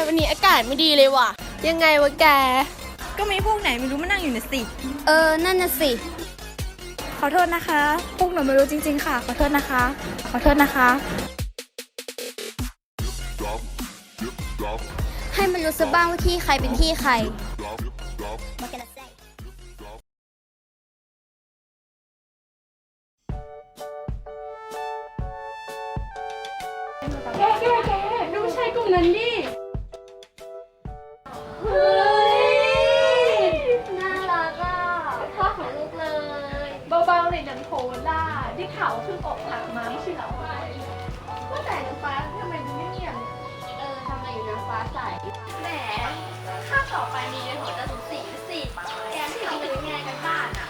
าศไม่ดีเลยว่ะ ยังไงวะแก ก็มีพวกไหนไม่รู้มานั่งอยู่ในสิ เออ นั่นน่ะสิ ขอโทษนะคะ พวกหนูไม่รู้จริง ๆ ค่ะ ขอโทษนะคะ ขอโทษนะคะ ให้มันรู้ซะบ้างว่าที่ใครเป็นที่ใคร ฟ้าใสแหมข้าต่อไปมีในหัวจะสูสีสิแกที่เราเป็นไงกันบ้านอะ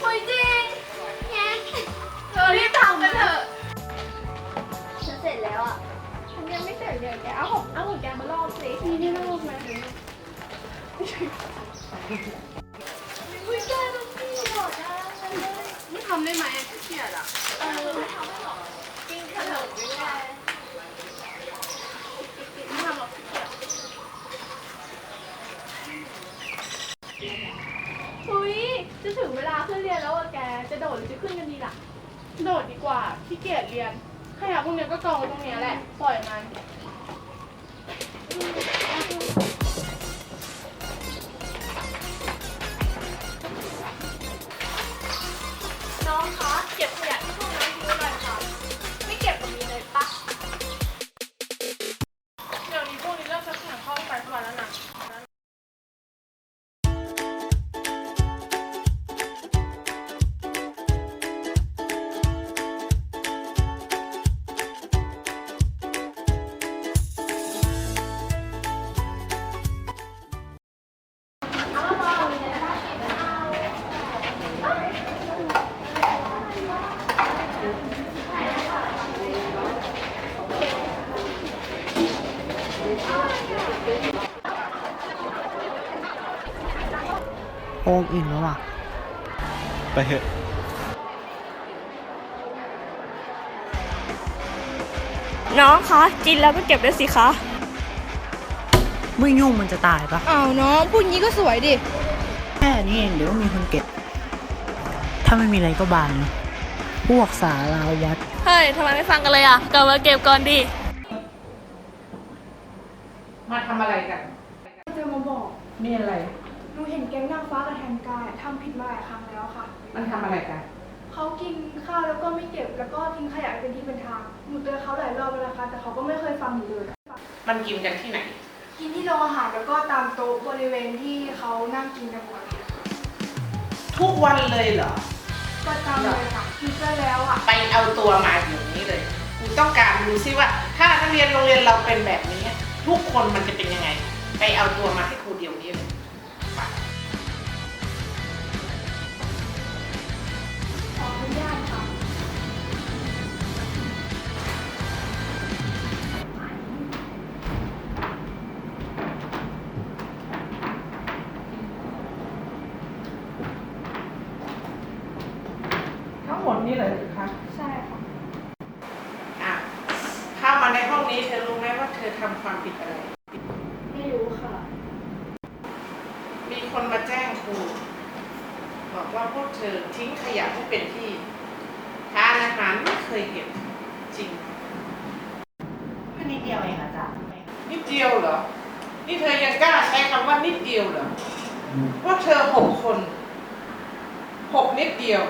เฮ้ยจริงแงเธอรีบทำกันเถอะฉันเสร็จแล้วอะฉันยังไม่เสร็จเลยแกเอาของเอาของแกมาลอกสินี่นี่ลอกมาเดี๋ยวอุ้ยแกมันเปรี้ยวนะไม่ทำได้ไหมขี้เกียจอะ เออไม่ทำไม่หรอกกินขนมด้วยไง ไม่ทำหรอกขี้เกียจเฮ้ยจะถึงเวลาขึ้นเรียนแล้วอะแก จะ โดดหรือจะขึ้นกันดีล่ะ โดดดีกว่าขี้เกียจเรียนขยะพวกเนี้ยก็กองไว้ตรงเนี้ยแหละ ปล่อยมัน โอ่งอิ่มแล้วอะ ไปเถอะน้องคะกินแล้วก็เก็บด้วยสิคะไม่ยุ่งมันจะตายปะอ้าวน้องพูดงี้ก็สวยดิ แค่นี้เองเดี๋ยวก็มีคนเก็บ ถ้าไม่มีอะไรก็บานนะพวกสาราวัด เฮ้ยทำไมไม่ฟังกันเลยอะกลับมาเก็บก่อนดิ มาทำอะไรกัน จะมาบอก มีอะไร หนูเห็นแก๊งนางฟ้ากับแทนกายอะทำผิดมาหลายครั้งแล้วค่ะ มันทำอะไรกัน เขากินข้าวแล้วก็ไม่เก็บแล้วก็ทิ้งขยะเป็นที่เป็นทาง หนูเตือนเขาหลายรอบแล้วนะคะแต่เขาก็ไม่เคยฟังหนูเลย มันกินกันที่ไหน กินที่โรงอาหารแล้วก็ตามโต๊ะบริเวณที่เขานั่งกินกันบ่อยค่ะทุกวันเลยเหรอ ประจำเลยค่ะคิดไปแล้วอะ ไปเอาตัวมาอยู่นี้เลย กูต้องการดูซิว่า ถ้านักเรียนโรงเรียนเราเป็นแบบนี้ ทุกคนมันจะเป็นยังไง ไปเอาตัวมาให้ครูเดียวนี้เลยไปขออนุญาตค่ะ ทั้งหมดนี้เลยหรือคะ ใช่ค่ะ อะเข้ามาในห้องนี้เธอรู้ไหมว่า เธอทำความผิดอะไร ไม่รู้ค่ะ มีคนมาแจ้งครูบอกว่าพวกเธอทิ้งขยะไม่เป็นที่ทานอาหารไม่เคยเก็บจริงแค่นิดเดียวเองอาจารย์นิดเดียวเหรอ นี่เธอยังกล้าใช้คำว่านิดเดียวเหรอพวกเธอหกคนหกนิดเดียว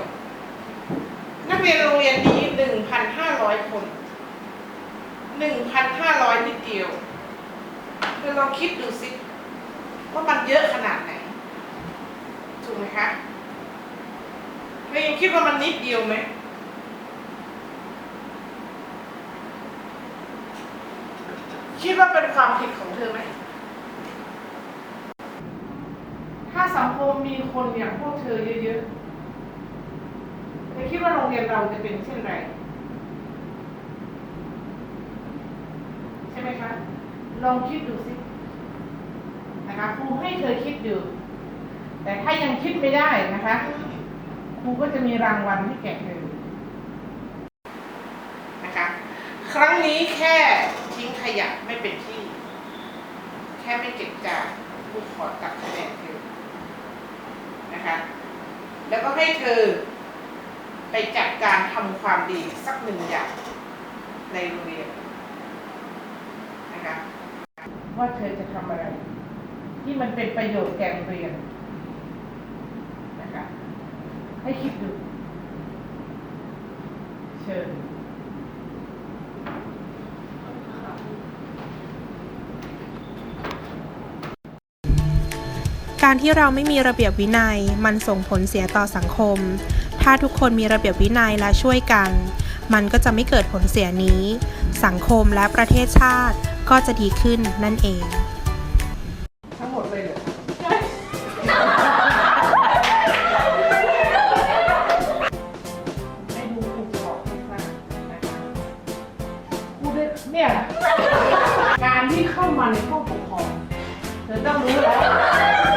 นักเรียนโรงเรียนนี้หนึ่งพันห้าร้อยคน หนึ่งพันห้าร้อยนิดเดียวเธอลองคิดดูสิว่ามันเยอะขนาดไหน ถูกไหมคะเธอยังคิดว่ามันนิดเดียวไหมคิดว่าเป็นความผิดของเธอไหม ถ้าสังคมมีคนอย่างพวกเธอเยอะๆเธอคิดว่าโรงเรียนเราจะเป็นเช่นไร ใช่ไหมคะ ลองคิดดูสินะคะครูให้เธอคิดอยู่แต่ถ้ายังคิดไม่ได้นะคะครูก็จะมีรางวัลให้แก่เธอนะคะ ครั้งนี้แค่ทิ้งขยะไม่เป็นที่แค่ค่ไม่เก็บจานครูขอตัดคะแนนเธอนะคะ แล้วก็ให้เธอไปจัดการทำความดีสักหนึ่งอย่างในโรงเรียนนะคะ ว่าเธอจะทำอะไร ที่มันเป็นประโยชน์แก่โรงเรียนนะคะให้คิดดู เชิญการที่เราไม่มีระเบียบวินัยมันส่งผลเสียต่อสังคม ถ้าทุกคนมีระเบียบวินัยและช่วยกัน มันก็จะไม่เกิดผลเสียนี้ สังคมและประเทศชาติก็จะดีขึ้นนั่นเอง ทั้งหมดเลยเหรอให้ดูครูบอกให้ฟังนะคะครูได้เนี่ยการที่เข้ามาในห้องปกครองเธอต้องรู้แล้ว